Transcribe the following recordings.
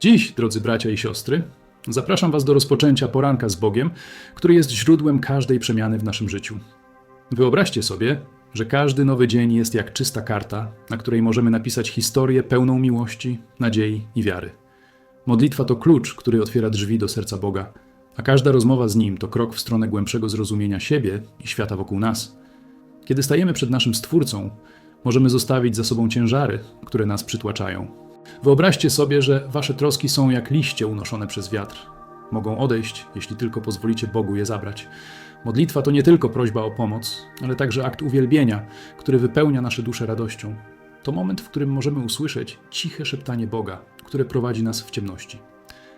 Dziś, drodzy bracia i siostry, zapraszam Was do rozpoczęcia poranka z Bogiem, który jest źródłem każdej przemiany w naszym życiu. Wyobraźcie sobie, że każdy nowy dzień jest jak czysta karta, na której możemy napisać historię pełną miłości, nadziei i wiary. Modlitwa to klucz, który otwiera drzwi do serca Boga, a każda rozmowa z Nim to krok w stronę głębszego zrozumienia siebie i świata wokół nas. Kiedy stajemy przed naszym Stwórcą, możemy zostawić za sobą ciężary, które nas przytłaczają. Wyobraźcie sobie, że wasze troski są jak liście unoszone przez wiatr. Mogą odejść, jeśli tylko pozwolicie Bogu je zabrać. Modlitwa to nie tylko prośba o pomoc, ale także akt uwielbienia, który wypełnia nasze dusze radością. To moment, w którym możemy usłyszeć ciche szeptanie Boga, które prowadzi nas w ciemności.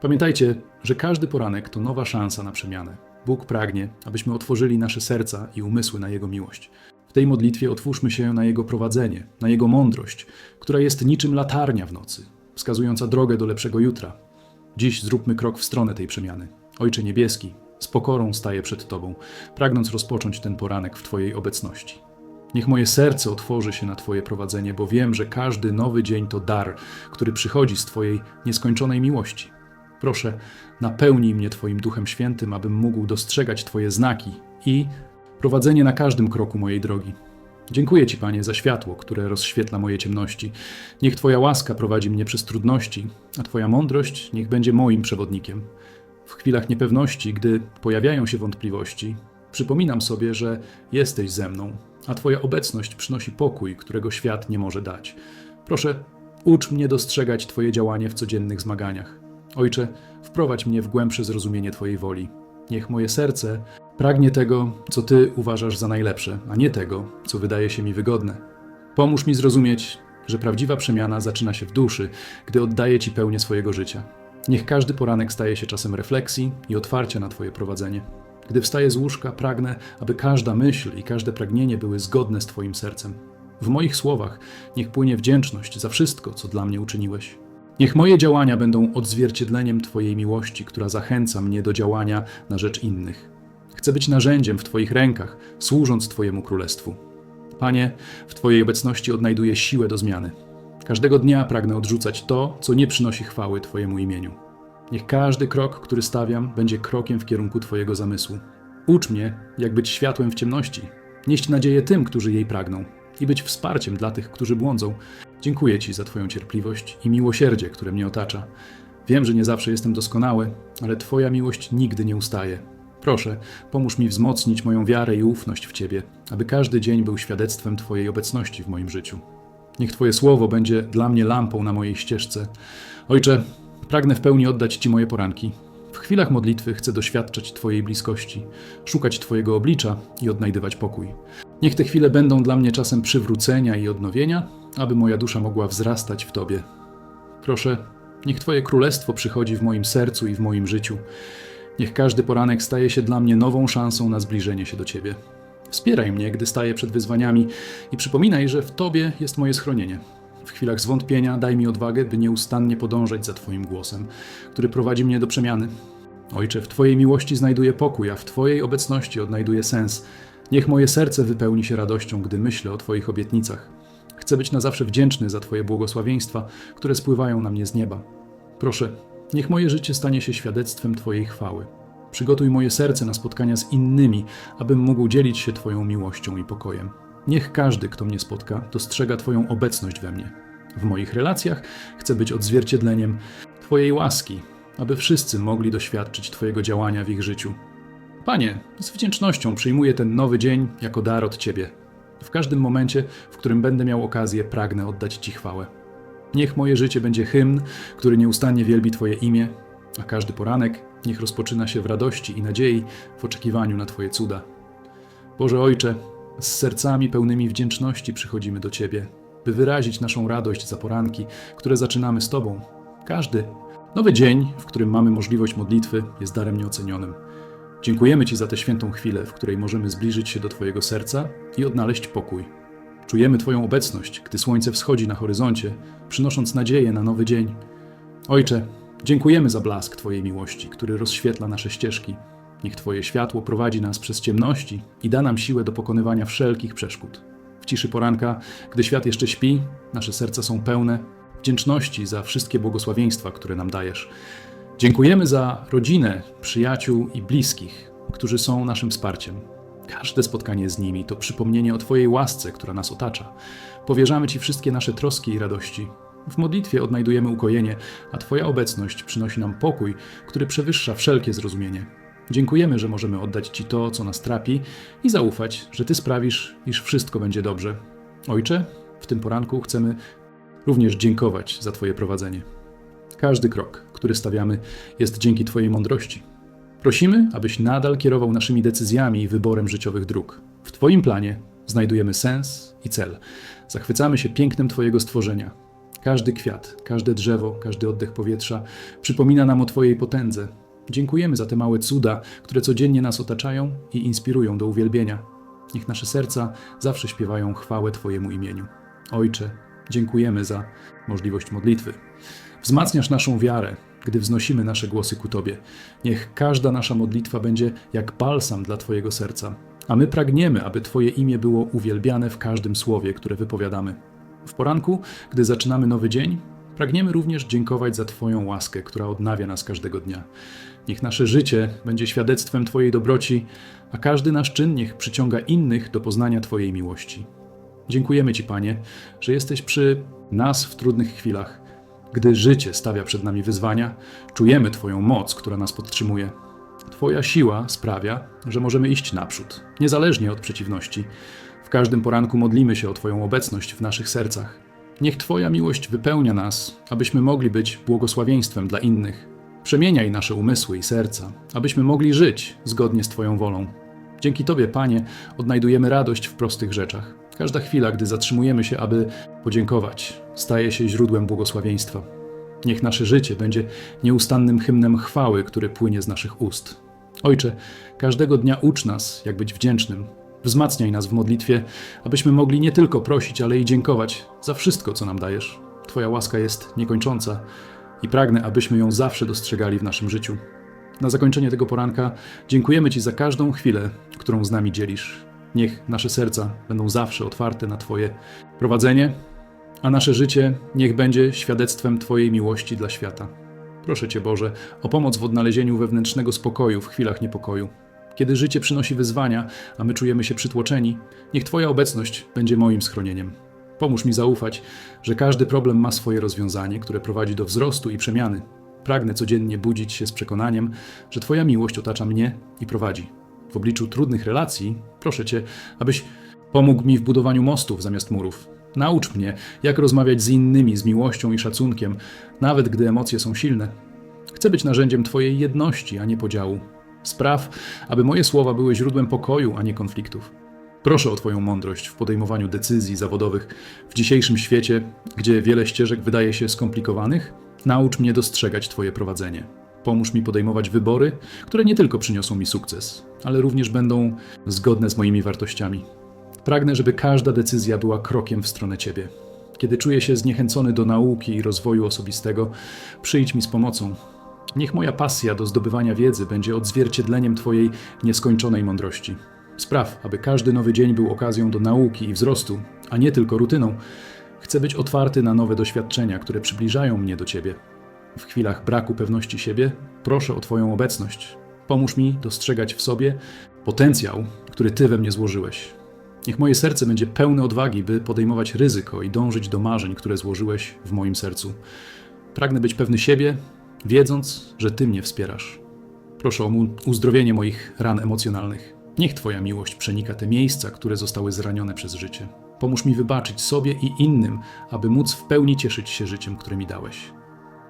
Pamiętajcie, że każdy poranek to nowa szansa na przemianę. Bóg pragnie, abyśmy otworzyli nasze serca i umysły na Jego miłość. W tej modlitwie otwórzmy się na Jego prowadzenie, na Jego mądrość, która jest niczym latarnia w nocy, wskazująca drogę do lepszego jutra. Dziś zróbmy krok w stronę tej przemiany. Ojcze Niebieski, z pokorą staję przed Tobą, pragnąc rozpocząć ten poranek w Twojej obecności. Niech moje serce otworzy się na Twoje prowadzenie, bo wiem, że każdy nowy dzień to dar, który przychodzi z Twojej nieskończonej miłości. Proszę, napełnij mnie Twoim Duchem Świętym, abym mógł dostrzegać Twoje znaki i prowadzenie na każdym kroku mojej drogi. Dziękuję Ci, Panie, za światło, które rozświetla moje ciemności. Niech Twoja łaska prowadzi mnie przez trudności, a Twoja mądrość niech będzie moim przewodnikiem. W chwilach niepewności, gdy pojawiają się wątpliwości, przypominam sobie, że jesteś ze mną, a Twoja obecność przynosi pokój, którego świat nie może dać. Proszę, ucz mnie dostrzegać Twoje działanie w codziennych zmaganiach. Ojcze, wprowadź mnie w głębsze zrozumienie Twojej woli. Niech moje serce pragnie tego, co Ty uważasz za najlepsze, a nie tego, co wydaje się mi wygodne. Pomóż mi zrozumieć, że prawdziwa przemiana zaczyna się w duszy, gdy oddaję Ci pełnię swojego życia. Niech każdy poranek staje się czasem refleksji i otwarcia na Twoje prowadzenie. Gdy wstaję z łóżka, pragnę, aby każda myśl i każde pragnienie były zgodne z Twoim sercem. W moich słowach niech płynie wdzięczność za wszystko, co dla mnie uczyniłeś. Niech moje działania będą odzwierciedleniem Twojej miłości, która zachęca mnie do działania na rzecz innych. Chcę być narzędziem w Twoich rękach, służąc Twojemu królestwu. Panie, w Twojej obecności odnajduję siłę do zmiany. Każdego dnia pragnę odrzucać to, co nie przynosi chwały Twojemu imieniu. Niech każdy krok, który stawiam, będzie krokiem w kierunku Twojego zamysłu. Ucz mnie, jak być światłem w ciemności, nieść nadzieję tym, którzy jej pragną i być wsparciem dla tych, którzy błądzą. Dziękuję Ci za Twoją cierpliwość i miłosierdzie, które mnie otacza. Wiem, że nie zawsze jestem doskonały, ale Twoja miłość nigdy nie ustaje. Proszę, pomóż mi wzmocnić moją wiarę i ufność w Ciebie, aby każdy dzień był świadectwem Twojej obecności w moim życiu. Niech Twoje słowo będzie dla mnie lampą na mojej ścieżce. Ojcze, pragnę w pełni oddać Ci moje poranki. W chwilach modlitwy chcę doświadczać Twojej bliskości, szukać Twojego oblicza i odnajdywać pokój. Niech te chwile będą dla mnie czasem przywrócenia i odnowienia, aby moja dusza mogła wzrastać w Tobie. Proszę, niech Twoje królestwo przychodzi w moim sercu i w moim życiu. Niech każdy poranek staje się dla mnie nową szansą na zbliżenie się do Ciebie. Wspieraj mnie, gdy staję przed wyzwaniami i przypominaj, że w Tobie jest moje schronienie. W chwilach zwątpienia daj mi odwagę, by nieustannie podążać za Twoim głosem, który prowadzi mnie do przemiany. Ojcze, w Twojej miłości znajduję pokój, a w Twojej obecności odnajduję sens. Niech moje serce wypełni się radością, gdy myślę o Twoich obietnicach. Chcę być na zawsze wdzięczny za Twoje błogosławieństwa, które spływają na mnie z nieba. Proszę, niech moje życie stanie się świadectwem Twojej chwały. Przygotuj moje serce na spotkania z innymi, abym mógł dzielić się Twoją miłością i pokojem. Niech każdy, kto mnie spotka, dostrzega Twoją obecność we mnie. W moich relacjach chcę być odzwierciedleniem Twojej łaski, aby wszyscy mogli doświadczyć Twojego działania w ich życiu. Panie, z wdzięcznością przyjmuję ten nowy dzień jako dar od Ciebie. W każdym momencie, w którym będę miał okazję, pragnę oddać Ci chwałę. Niech moje życie będzie hymn, który nieustannie wielbi Twoje imię, a każdy poranek niech rozpoczyna się w radości i nadziei w oczekiwaniu na Twoje cuda. Boże Ojcze, z sercami pełnymi wdzięczności przychodzimy do Ciebie, by wyrazić naszą radość za poranki, które zaczynamy z Tobą. Każdy nowy dzień, w którym mamy możliwość modlitwy, jest darem nieocenionym. Dziękujemy Ci za tę świętą chwilę, w której możemy zbliżyć się do Twojego serca i odnaleźć pokój. Czujemy Twoją obecność, gdy słońce wschodzi na horyzoncie, przynosząc nadzieję na nowy dzień. Ojcze, dziękujemy za blask Twojej miłości, który rozświetla nasze ścieżki. Niech Twoje światło prowadzi nas przez ciemności i da nam siłę do pokonywania wszelkich przeszkód. W ciszy poranka, gdy świat jeszcze śpi, nasze serca są pełne wdzięczności za wszystkie błogosławieństwa, które nam dajesz. Dziękujemy za rodzinę, przyjaciół i bliskich, którzy są naszym wsparciem. Każde spotkanie z nimi to przypomnienie o Twojej łasce, która nas otacza. Powierzamy Ci wszystkie nasze troski i radości. W modlitwie odnajdujemy ukojenie, a Twoja obecność przynosi nam pokój, który przewyższa wszelkie zrozumienie. Dziękujemy, że możemy oddać Ci to, co nas trapi i zaufać, że Ty sprawisz, iż wszystko będzie dobrze. Ojcze, w tym poranku chcemy również dziękować za Twoje prowadzenie. Każdy krok, który stawiamy, jest dzięki Twojej mądrości. Prosimy, abyś nadal kierował naszymi decyzjami i wyborem życiowych dróg. W Twoim planie znajdujemy sens i cel. Zachwycamy się pięknem Twojego stworzenia. Każdy kwiat, każde drzewo, każdy oddech powietrza przypomina nam o Twojej potędze. Dziękujemy za te małe cuda, które codziennie nas otaczają i inspirują do uwielbienia. Niech nasze serca zawsze śpiewają chwałę Twojemu imieniu. Ojcze, dziękujemy za możliwość modlitwy. Wzmacniasz naszą wiarę, gdy wznosimy nasze głosy ku Tobie. Niech każda nasza modlitwa będzie jak balsam dla Twojego serca, a my pragniemy, aby Twoje imię było uwielbiane w każdym słowie, które wypowiadamy. W poranku, gdy zaczynamy nowy dzień, pragniemy również dziękować za Twoją łaskę, która odnawia nas każdego dnia. Niech nasze życie będzie świadectwem Twojej dobroci, a każdy nasz czyn niech przyciąga innych do poznania Twojej miłości. Dziękujemy Ci, Panie, że jesteś przy nas w trudnych chwilach. Gdy życie stawia przed nami wyzwania, czujemy Twoją moc, która nas podtrzymuje. Twoja siła sprawia, że możemy iść naprzód, niezależnie od przeciwności. W każdym poranku modlimy się o Twoją obecność w naszych sercach. Niech Twoja miłość wypełnia nas, abyśmy mogli być błogosławieństwem dla innych. Przemieniaj nasze umysły i serca, abyśmy mogli żyć zgodnie z Twoją wolą. Dzięki Tobie, Panie, odnajdujemy radość w prostych rzeczach. Każda chwila, gdy zatrzymujemy się, aby podziękować, staje się źródłem błogosławieństwa. Niech nasze życie będzie nieustannym hymnem chwały, który płynie z naszych ust. Ojcze, każdego dnia ucz nas, jak być wdzięcznym. Wzmacniaj nas w modlitwie, abyśmy mogli nie tylko prosić, ale i dziękować za wszystko, co nam dajesz. Twoja łaska jest niekończąca i pragnę, abyśmy ją zawsze dostrzegali w naszym życiu. Na zakończenie tego poranka dziękujemy Ci za każdą chwilę, którą z nami dzielisz. Niech nasze serca będą zawsze otwarte na Twoje prowadzenie, a nasze życie niech będzie świadectwem Twojej miłości dla świata. Proszę Cię, Boże, o pomoc w odnalezieniu wewnętrznego spokoju w chwilach niepokoju. Kiedy życie przynosi wyzwania, a my czujemy się przytłoczeni, niech Twoja obecność będzie moim schronieniem. Pomóż mi zaufać, że każdy problem ma swoje rozwiązanie, które prowadzi do wzrostu i przemiany. Pragnę codziennie budzić się z przekonaniem, że Twoja miłość otacza mnie i prowadzi. W obliczu trudnych relacji proszę Cię, abyś pomógł mi w budowaniu mostów zamiast murów. Naucz mnie, jak rozmawiać z innymi z miłością i szacunkiem, nawet gdy emocje są silne. Chcę być narzędziem Twojej jedności, a nie podziału. Spraw, aby moje słowa były źródłem pokoju, a nie konfliktów. Proszę o Twoją mądrość w podejmowaniu decyzji zawodowych w dzisiejszym świecie, gdzie wiele ścieżek wydaje się skomplikowanych. Naucz mnie dostrzegać Twoje prowadzenie. Pomóż mi podejmować wybory, które nie tylko przyniosą mi sukces, ale również będą zgodne z moimi wartościami. Pragnę, żeby każda decyzja była krokiem w stronę Ciebie. Kiedy czuję się zniechęcony do nauki i rozwoju osobistego, przyjdź mi z pomocą. Niech moja pasja do zdobywania wiedzy będzie odzwierciedleniem Twojej nieskończonej mądrości. Spraw, aby każdy nowy dzień był okazją do nauki i wzrostu, a nie tylko rutyną. Chcę być otwarty na nowe doświadczenia, które przybliżają mnie do Ciebie. W chwilach braku pewności siebie proszę o Twoją obecność. Pomóż mi dostrzegać w sobie potencjał, który Ty we mnie złożyłeś. Niech moje serce będzie pełne odwagi, by podejmować ryzyko i dążyć do marzeń, które złożyłeś w moim sercu. Pragnę być pewny siebie, wiedząc, że Ty mnie wspierasz. Proszę o uzdrowienie moich ran emocjonalnych. Niech Twoja miłość przenika te miejsca, które zostały zranione przez życie. Pomóż mi wybaczyć sobie i innym, aby móc w pełni cieszyć się życiem, które mi dałeś.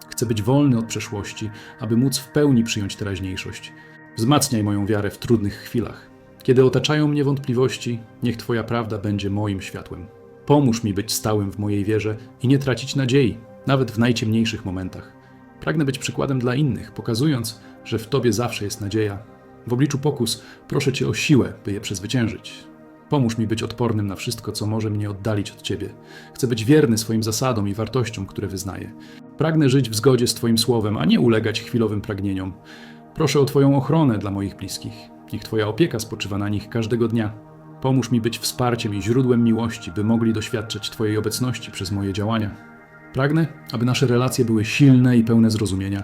Chcę być wolny od przeszłości, aby móc w pełni przyjąć teraźniejszość. Wzmacniaj moją wiarę w trudnych chwilach. Kiedy otaczają mnie wątpliwości, niech Twoja prawda będzie moim światłem. Pomóż mi być stałym w mojej wierze i nie tracić nadziei, nawet w najciemniejszych momentach. Pragnę być przykładem dla innych, pokazując, że w Tobie zawsze jest nadzieja. W obliczu pokus proszę Cię o siłę, by je przezwyciężyć. Pomóż mi być odpornym na wszystko, co może mnie oddalić od Ciebie. Chcę być wierny swoim zasadom i wartościom, które wyznaję. Pragnę żyć w zgodzie z Twoim słowem, a nie ulegać chwilowym pragnieniom. Proszę o Twoją ochronę dla moich bliskich. Niech Twoja opieka spoczywa na nich każdego dnia. Pomóż mi być wsparciem i źródłem miłości, by mogli doświadczać Twojej obecności przez moje działania. Pragnę, aby nasze relacje były silne i pełne zrozumienia.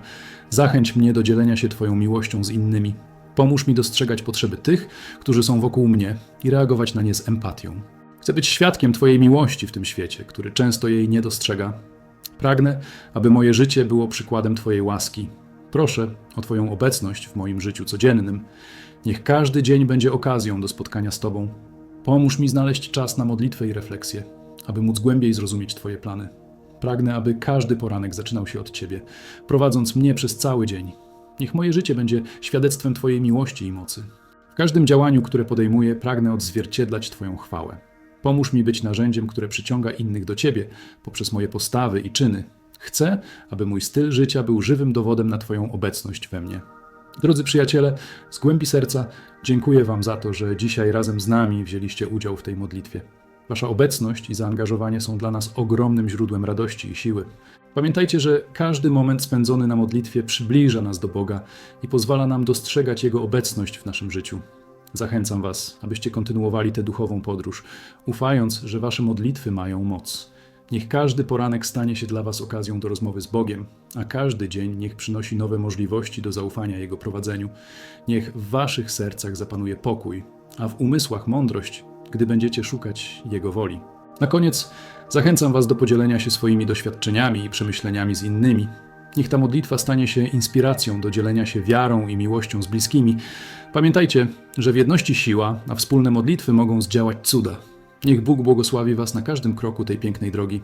Zachęć mnie do dzielenia się Twoją miłością z innymi. Pomóż mi dostrzegać potrzeby tych, którzy są wokół mnie i reagować na nie z empatią. Chcę być świadkiem Twojej miłości w tym świecie, który często jej nie dostrzega. Pragnę, aby moje życie było przykładem Twojej łaski. Proszę o Twoją obecność w moim życiu codziennym. Niech każdy dzień będzie okazją do spotkania z Tobą. Pomóż mi znaleźć czas na modlitwę i refleksję, aby móc głębiej zrozumieć Twoje plany. Pragnę, aby każdy poranek zaczynał się od Ciebie, prowadząc mnie przez cały dzień. Niech moje życie będzie świadectwem Twojej miłości i mocy. W każdym działaniu, które podejmuję, pragnę odzwierciedlać Twoją chwałę. Pomóż mi być narzędziem, które przyciąga innych do Ciebie poprzez moje postawy i czyny. Chcę, aby mój styl życia był żywym dowodem na Twoją obecność we mnie. Drodzy przyjaciele, z głębi serca dziękuję Wam za to, że dzisiaj razem z nami wzięliście udział w tej modlitwie. Wasza obecność i zaangażowanie są dla nas ogromnym źródłem radości i siły. Pamiętajcie, że każdy moment spędzony na modlitwie przybliża nas do Boga i pozwala nam dostrzegać Jego obecność w naszym życiu. Zachęcam Was, abyście kontynuowali tę duchową podróż, ufając, że Wasze modlitwy mają moc. Niech każdy poranek stanie się dla Was okazją do rozmowy z Bogiem, a każdy dzień niech przynosi nowe możliwości do zaufania Jego prowadzeniu. Niech w Waszych sercach zapanuje pokój, a w umysłach mądrość, gdy będziecie szukać Jego woli. Na koniec zachęcam Was do podzielenia się swoimi doświadczeniami i przemyśleniami z innymi. Niech ta modlitwa stanie się inspiracją do dzielenia się wiarą i miłością z bliskimi. Pamiętajcie, że w jedności siła, a wspólne modlitwy mogą zdziałać cuda. Niech Bóg błogosławi Was na każdym kroku tej pięknej drogi.